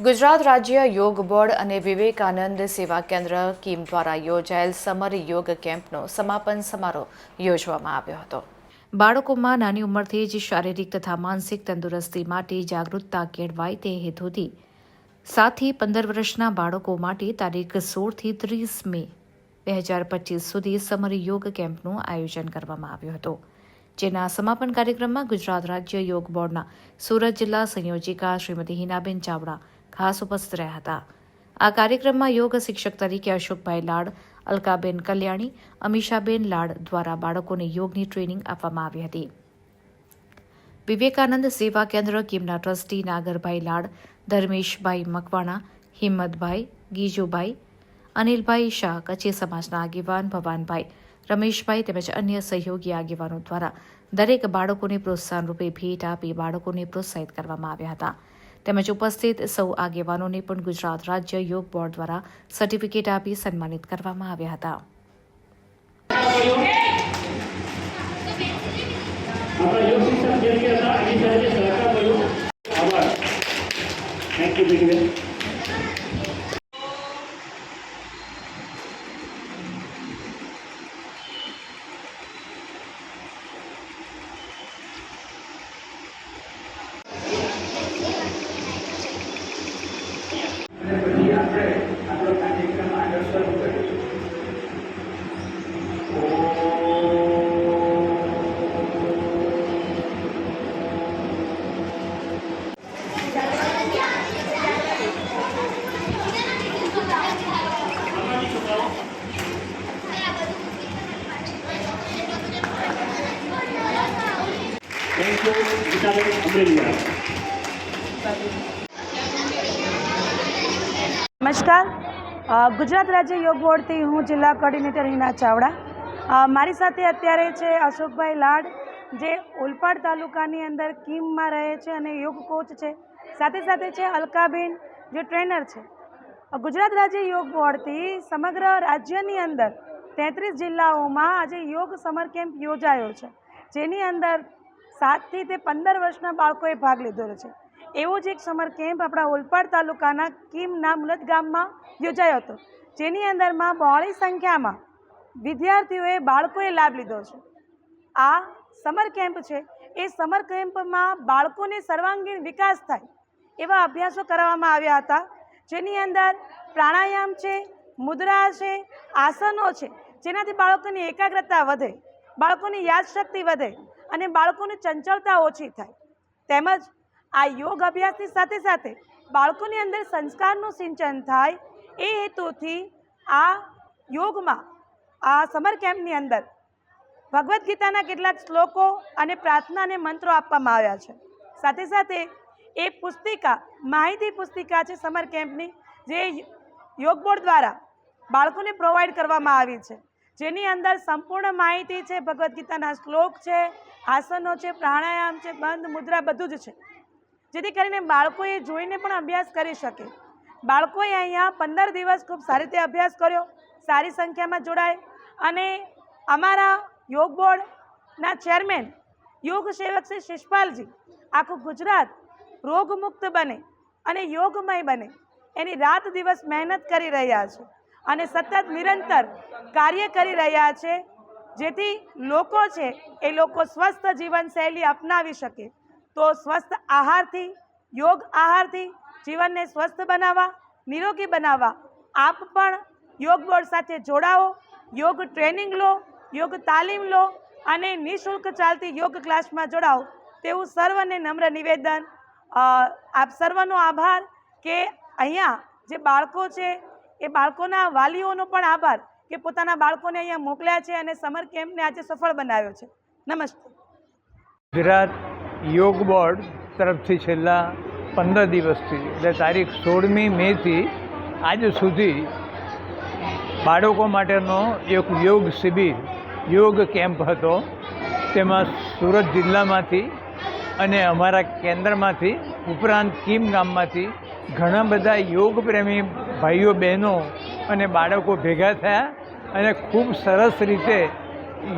ગુજરાત રાજ્ય યોગ બોર્ડ અને વિવેકાનંદ સેવા કેન્દ્ર કીમ દ્વારા યોજાયેલ સમર યોગ કેમ્પનો સમાપન સમારોહ યોજવામાં આવ્યો હતો. બાળકોમાં નાની ઉંમરથી જ શારીરિક તથા માનસિક તંદુરસ્તી માટે જાગૃતતા કેળવાય તે હેતુથી સાતથી પંદર વર્ષના બાળકો માટે તારીખ સોળથી ત્રીસ મે, બે હજાર પચીસ સુધી સમર યોગ કેમ્પનું આયોજન કરવામાં આવ્યું હતું. જેના સમાપન કાર્યક્રમમાં ગુજરાત રાજ્ય યોગ બોર્ડના સુરત જિલ્લા સંયોજિકા શ્રીમતી હિનાબેન ચાવડા ખાસ ઉપસ્થિત રહ્યા હતા. આ કાર્યક્રમમાં યોગ શિક્ષક તરીકે અશોકભાઈ લાડ, અલકાબેન કલ્યાણી, અમીષાબેન લાડ દ્વારા બાળકોને યોગની ટ્રેનિંગ આપવામાં આવી હતી. વિવેકાનંદ સેવા કેન્દ્ર કીમના ટ્રસ્ટી નાગરભાઈ લાડ, ધર્મેશભાઈ મકવાણા, હિંમતભાઈ, ગીજુભાઈ, અનિલભાઈ શાહ, કચ્છી સમાજના આગેવાન ભવાનભાઈ, રમેશભાઈ તેમજ અન્ય સહયોગી આગેવાનો દ્વારા દરેક બાળકોને પ્રોત્સાહન રૂપે ભેટ આપી બાળકોને પ્રોત્સાહિત કરવામાં આવ્યા હતા. તેમજ ઉપસ્થિત સૌ આગેવાનોને પણ ગુજરાત રાજ્ય યોગ બોર્ડ દ્વારા સર્ટિફિકેટ આપી સન્માનિત કરવામાં આવ્યા હતા. આપણા યોગ શિક્ષક જે કે હતા એની સાથે સહકાર કર્યો આભાર થેન્ક યુ બેન અને પછી આપણે આપણો કાર્યક્રમ આગળ શરૂ કરીશું થેન્ક યુ ગીતાબેન અમરેલિયા નમસ્કાર ગુજરાત રાજ્ય યોગ બોર્ડથી હું જિલ્લા કોર્ડિનેટર હિના ચાવડા. મારી સાથે અત્યારે છે અશોકભાઈ લાડ, જે ઓલપાડ તાલુકાની અંદર કીમમાં રહે છે અને યોગ કોચ છે. સાથે સાથે છે અલકાબેન, જે ટ્રેનર છે. ગુજરાત રાજ્ય યોગ બોર્ડથી સમગ્ર રાજ્યની અંદર તેત્રીસ જિલ્લાઓમાં આજે યોગ સમર કેમ્પ યોજાયો છે. જેની અંદર સાતથી તે પંદર વર્ષના બાળકોએ ભાગ લીધેલો છે. એવો જ એક સમર કેમ્પ આપણા ઓલપાડ તાલુકાના કીમના મુલત ગામમાં યોજાયો હતો. જેની અંદરમાં બહોળી સંખ્યામાં વિદ્યાર્થીઓએ બાળકોએ લાભ લીધો છે. આ સમર કેમ્પ છે. એ સમર કેમ્પમાં બાળકોને સર્વાંગીણ વિકાસ થાય એવા અભ્યાસો કરવામાં આવ્યા હતા. જેની અંદર પ્રાણાયામ છે, મુદ્રા છે, આસનો છે. જેનાથી બાળકોની એકાગ્રતા વધે, બાળકોની યાદશક્તિ વધે અને બાળકોની ચંચળતા ઓછી થાય. તેમજ આ યોગ અભ્યાસની સાથે સાથે બાળકોની અંદર સંસ્કારનું સિંચન થાય એ હેતુથી આ યોગમાં, આ સમર કેમ્પની અંદર ભગવદ્ ગીતાના કેટલાક શ્લોકો અને પ્રાર્થના અને મંત્રો આપવામાં આવ્યા છે. સાથે સાથે એ પુસ્તિકા, માહિતી પુસ્તિકા છે સમર કેમ્પની, જે યોગ બોર્ડ દ્વારા બાળકોને પ્રોવાઈડ કરવામાં આવી છે. જેની અંદર સંપૂર્ણ માહિતી છે, ભગવદ્ ગીતાના શ્લોક છે આસનો છે, પ્રાણાયામ છે, બંધ, મુદ્રા બધું જ છે. જેથી કરીને બાળકોએ જોઈને પણ અભ્યાસ કરી શકે. બાળકોએ અહીંયા પંદર દિવસ ખૂબ સારી રીતે અભ્યાસ કર્યો, સારી સંખ્યામાં જોડાય અને અમારા યોગ બોર્ડના ચેરમેન યોગ સેવક શ્રી શિષપાલજી આખું ગુજરાત રોગમુક્ત બને અને યોગમય બને. એની રાત દિવસ મહેનત કરી રહ્યા છે અને સતત નિરંતર કાર્ય કરી રહ્યા છે. જેથી લોકો છે એ લોકો સ્વસ્થ જીવનશૈલી અપનાવી શકે. તો સ્વસ્થ આહારથી, યોગ આહારથી, જીવનને સ્વસ્થ બનાવવા, નિરોગી બનાવવા, આપ પણ યોગ બોર્ડ સાથે જોડાઓ, યોગ ટ્રેનિંગ લો, યોગ તાલીમ લો અને નિઃશુલ્ક ચાલતી યોગ ક્લાસમાં જોડાઓ. તેવું સર્વને નમ્ર નિવેદન. આપ સર્વનો આભાર કે અહીંયા જે બાળકો છે, એ બાળકોના વાલીઓનો પણ આભાર. કે પોતાના બાળકોને અહીંયા મોકલ્યા છે અને સમર કેમ્પને આજે સફળ બનાવ્યો છે. નમસ્તે. ગુજરાત યોગ બોર્ડ તરફથી છેલ્લા પંદર દિવસથી, એટલે તારીખ સોળમી મેથી આજ સુધી બાળકો માટેનો એક યોગ શિબિર, યોગ કેમ્પ હતો. તેમાં સુરત જિલ્લામાંથી અને અમારા કેન્દ્રમાંથી, ઉપરાંત કીમ ગામમાંથી ઘણા બધા યોગ પ્રેમી ભાઈઓ બહેનો અને બાળકો ભેગા થયા. અને ખૂબ સરસ રીતે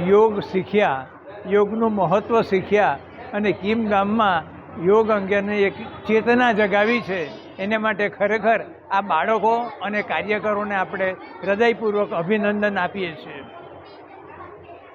યોગ શીખ્યા, યોગનું મહત્ત્વ શીખ્યા અને કીમ ગામમાં યોગ અંગેની એક ચેતના જગાવી છે. એને માટે ખરેખર આ બાળકો અને કાર્યકરોને આપણે હૃદયપૂર્વક અભિનંદન આપીએ છીએ.